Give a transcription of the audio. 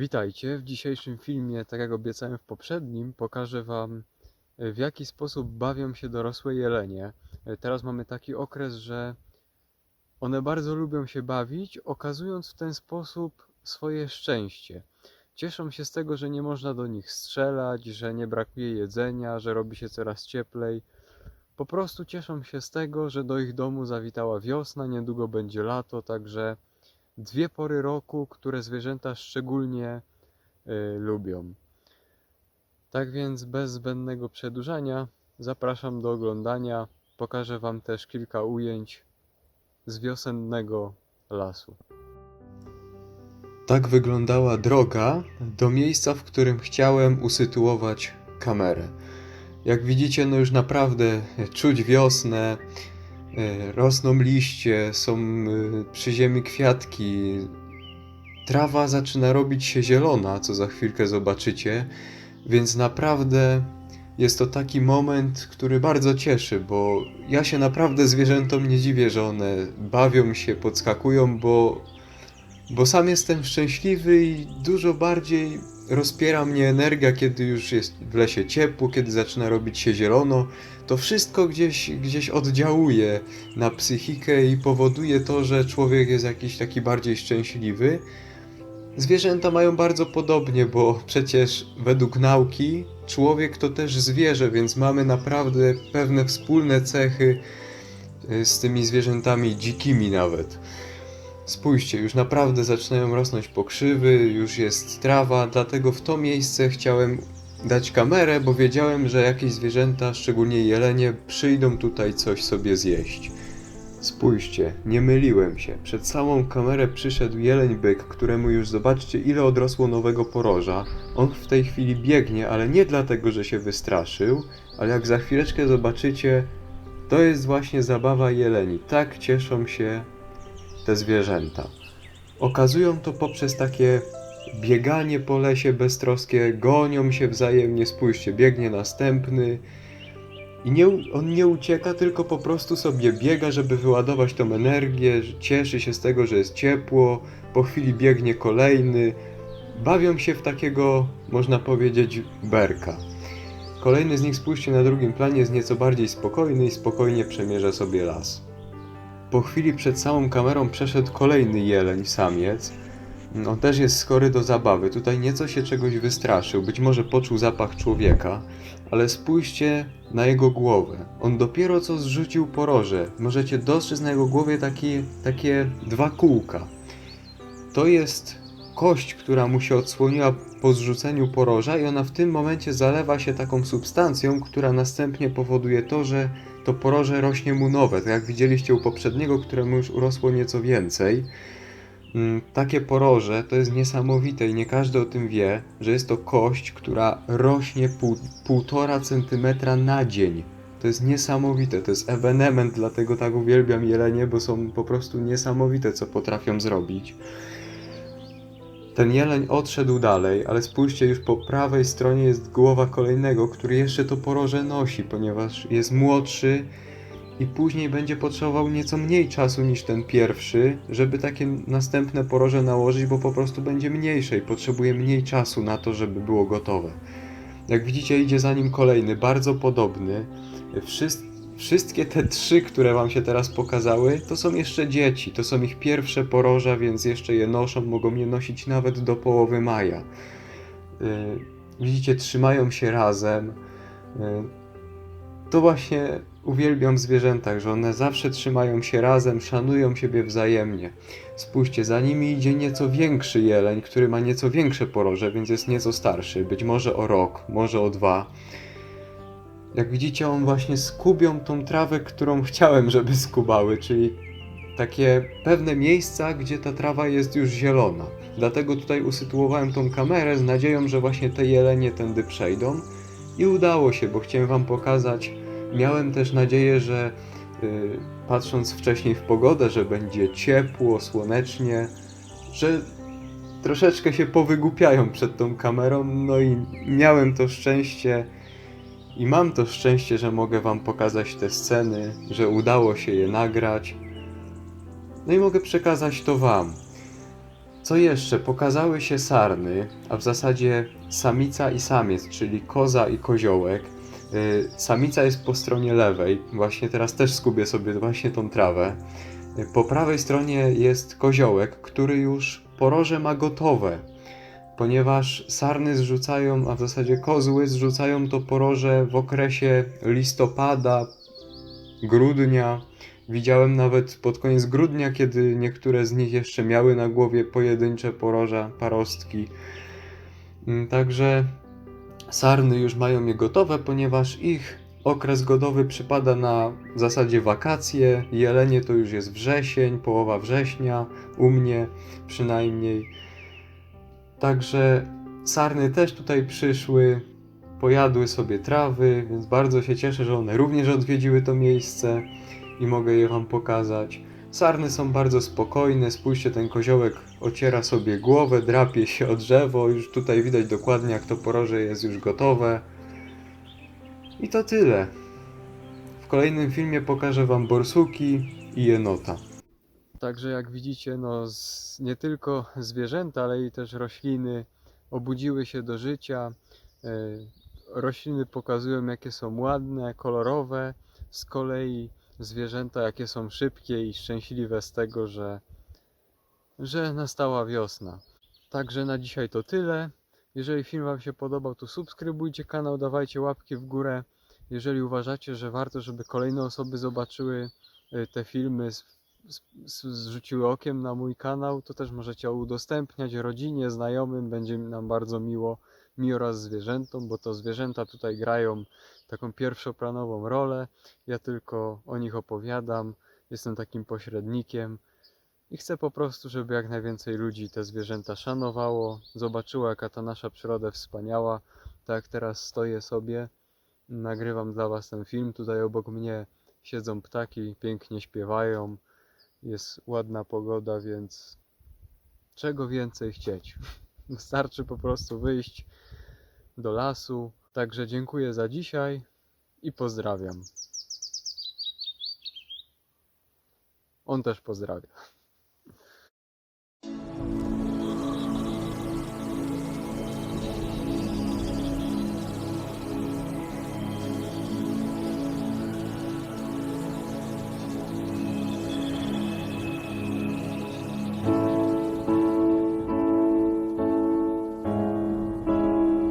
Witajcie. W dzisiejszym filmie, tak jak obiecałem w poprzednim, pokażę Wam e, w jaki sposób bawią się dorosłe jelenie. E, Teraz mamy taki okres, że one bardzo lubią się bawić, okazując w ten sposób swoje szczęście. Cieszą się z tego, że nie można do nich strzelać, że nie brakuje jedzenia, że robi się coraz cieplej. Po prostu cieszą się z tego, że do ich domu zawitała wiosna, niedługo będzie lato, także dwie pory roku, które zwierzęta szczególnie y, lubią. Tak więc bez zbędnego przedłużania zapraszam do oglądania. Pokażę Wam też kilka ujęć z wiosennego lasu. Tak wyglądała droga do miejsca, w którym chciałem usytuować kamerę. Jak widzicie, no już naprawdę czuć wiosnę, Rosną liście, są e, przy ziemi kwiatki. Trawa zaczyna robić się zielona, co za chwilkę zobaczycie, więc naprawdę jest to taki moment, który bardzo cieszy, bo ja się naprawdę zwierzętom nie dziwię, że one bawią się, podskakują, bo, bo sam jestem szczęśliwy i dużo bardziej rozpiera mnie energia, kiedy już jest w lesie ciepło, kiedy zaczyna robić się zielono. To wszystko gdzieś, gdzieś oddziałuje na psychikę i powoduje to, że człowiek jest jakiś taki bardziej szczęśliwy. Zwierzęta mają bardzo podobnie, bo przecież według nauki człowiek to też zwierzę, więc mamy naprawdę pewne wspólne cechy y, z tymi zwierzętami dzikimi nawet. Spójrzcie, już naprawdę zaczynają rosnąć pokrzywy, już jest trawa, dlatego w to miejsce chciałem dać kamerę, bo wiedziałem, że jakieś zwierzęta, szczególnie jelenie, przyjdą tutaj coś sobie zjeść. Spójrzcie, nie myliłem się. Przed samą kamerę przyszedł jeleń byk, któremu już zobaczcie ile odrosło nowego poroża. On w tej chwili biegnie, ale nie dlatego, że się wystraszył, ale jak za chwileczkę zobaczycie, to jest właśnie zabawa jeleni. Tak cieszą się te zwierzęta. Okazują to poprzez takie bieganie po lesie beztroskie, gonią się wzajemnie, spójrzcie, biegnie następny i nie, on nie ucieka, tylko po prostu sobie biega, żeby wyładować tą energię, cieszy się z tego, że jest ciepło, po chwili biegnie kolejny, bawią się w takiego, można powiedzieć, berka. Kolejny z nich, spójrzcie, na drugim planie jest nieco bardziej spokojny i spokojnie przemierza sobie las. Po chwili przed samą kamerą przeszedł kolejny jeleń, samiec. On też jest skory do zabawy. Tutaj nieco się czegoś wystraszył. Być może poczuł zapach człowieka, ale spójrzcie na jego głowę. On dopiero co zrzucił poroże. Możecie dostrzec na jego głowie takie, takie dwa kółka. To jest kość, która mu się odsłoniła po zrzuceniu poroża i ona w tym momencie zalewa się taką substancją, która następnie powoduje to, że to poroże rośnie mu nowe, tak jak widzieliście u poprzedniego, któremu już urosło nieco więcej. Mm, Takie poroże to jest niesamowite i nie każdy o tym wie, że jest to kość, która rośnie pół, półtora centymetra na dzień. To jest niesamowite, to jest ewenement, dlatego tak uwielbiam jelenie, bo są po prostu niesamowite, co potrafią zrobić. Ten jeleń odszedł dalej, ale spójrzcie, już po prawej stronie jest głowa kolejnego, który jeszcze to poroże nosi, ponieważ jest młodszy i później będzie potrzebował nieco mniej czasu niż ten pierwszy, żeby takie następne poroże nałożyć, bo po prostu będzie mniejsze i potrzebuje mniej czasu na to, żeby było gotowe. Jak widzicie, idzie za nim kolejny, bardzo podobny. Wszys- wszystkie te trzy, które wam się teraz pokazały, to są jeszcze dzieci, to są ich pierwsze poroża, więc jeszcze je noszą, mogą je nosić nawet do połowy maja. Yy, widzicie, trzymają się razem. Yy, to właśnie uwielbiam w zwierzętach, że one zawsze trzymają się razem, szanują siebie wzajemnie. Spójrzcie, za nimi idzie nieco większy jeleń, który ma nieco większe poroże, więc jest nieco starszy, być może o rok, może o dwa. Jak widzicie, on właśnie skubią tą trawę, którą chciałem, żeby skubały, czyli takie pewne miejsca, gdzie ta trawa jest już zielona. Dlatego tutaj usytuowałem tą kamerę z nadzieją, że właśnie te jelenie tędy przejdą. I udało się, bo chciałem wam pokazać. Miałem też nadzieję, że y, patrząc wcześniej w pogodę, że będzie ciepło, słonecznie, że troszeczkę się powygłupiają przed tą kamerą. No i miałem to szczęście i mam to szczęście, że mogę wam pokazać te sceny, że udało się je nagrać. No i mogę przekazać to wam. Co jeszcze? Pokazały się sarny, a w zasadzie samica i samiec, czyli koza i koziołek. Y, Samica jest po stronie lewej, właśnie teraz też skubię sobie właśnie tą trawę. Y, Po prawej stronie jest koziołek, który już poroże ma gotowe, ponieważ sarny zrzucają, a w zasadzie kozły zrzucają to poroże w okresie listopada, grudnia. Widziałem nawet pod koniec grudnia, kiedy niektóre z nich jeszcze miały na głowie pojedyncze poroża, parostki. Mm, Także sarny już mają je gotowe, ponieważ ich okres godowy przypada na w zasadzie wakacje. Jelenie to już jest wrzesień, połowa września, u mnie przynajmniej. Także sarny też tutaj przyszły, pojadły sobie trawy, więc bardzo się cieszę, że one również odwiedziły to miejsce i mogę je wam pokazać. Sarny są bardzo spokojne, spójrzcie, ten koziołek ociera sobie głowę, drapie się o drzewo, już tutaj widać dokładnie jak to poroże jest już gotowe. I to tyle. W kolejnym filmie pokażę wam borsuki i jenota. Także jak widzicie, no z, nie tylko zwierzęta, ale i też rośliny obudziły się do życia. E, rośliny pokazują jakie są ładne, kolorowe. Z kolei zwierzęta jakie są szybkie i szczęśliwe z tego, że, że nastała wiosna. Także na dzisiaj to tyle. Jeżeli film Wam się podobał, to subskrybujcie kanał, dawajcie łapki w górę. Jeżeli uważacie, że warto, żeby kolejne osoby zobaczyły y, te filmy, zrzuciły okiem na mój kanał, to też możecie udostępniać rodzinie, znajomym. Będzie nam bardzo miło, mi oraz zwierzętom, bo to zwierzęta tutaj grają taką pierwszoplanową rolę. Ja tylko o nich opowiadam, jestem takim pośrednikiem i chcę po prostu, żeby jak najwięcej ludzi te zwierzęta szanowało, zobaczyło jaka ta nasza przyroda wspaniała. Tak teraz stoję sobie, nagrywam dla Was ten film. Tutaj obok mnie siedzą ptaki, pięknie śpiewają, jest ładna pogoda, więc czego więcej chcieć? Wystarczy po prostu wyjść do lasu. Także dziękuję za dzisiaj i pozdrawiam. On też pozdrawia.